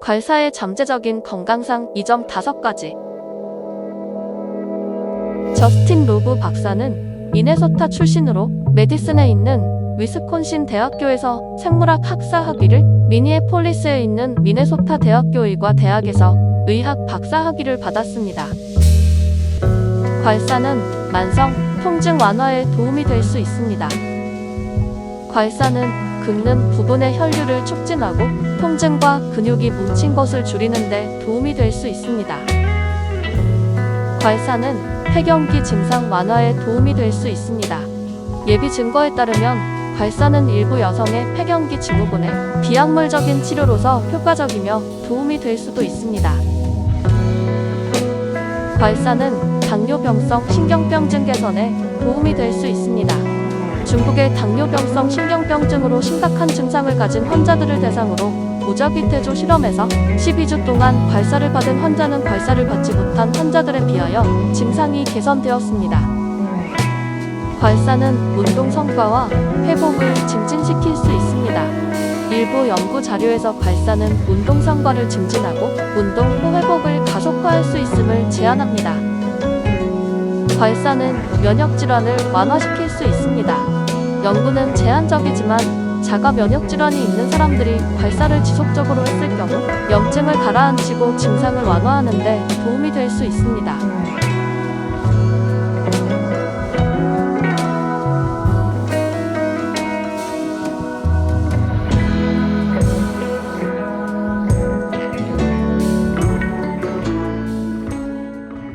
괄사의 잠재적인 건강상 이점 다섯 가지. 저스틴 로브 박사는 미네소타 출신으로 메디슨에 있는 위스콘신 대학교에서 생물학 학사 학위를 미니애폴리스에 있는 미네소타 대학교 의과 대학에서 의학 박사 학위를 받았습니다. 괄사는 만성 통증 완화에 도움이 될 수 있습니다. 괄사는 긁는 부분의 혈류를 촉진하고 통증과 근육이 뭉친 것을 줄이는 데 도움이 될 수 있습니다. 괄사는 폐경기 증상 완화에 도움이 될 수 있습니다. 예비 증거에 따르면 괄사는 일부 여성의 폐경기 증후군에 비약물적인 치료로서 효과적이며 도움이 될 수도 있습니다. 괄사는 당뇨병성 신경병 증 개선에 도움이 될 수 있습니다. 중국의 당뇨병성 신경병증으로 심각한 증상을 가진 환자들을 대상으로 무작위 태조 실험에서 12주 동안 괄사를 받은 환자는 괄사를 받지 못한 환자들에 비하여 증상이 개선되었습니다. 괄사는 운동 성과와 회복을 증진시킬 수 있습니다. 일부 연구 자료에서 괄사는 운동 성과를 증진하고 운동 후 회복을 가속화할 수 있음을 제안합니다. 괄사는 면역 질환을 완화시킬 수 있습니다. 연구는 제한적이지만 자가 면역 질환이 있는 사람들이 괄사를 지속적으로 했을 경우 염증을 가라앉히고 증상을 완화하는 데 도움이 될 수 있습니다.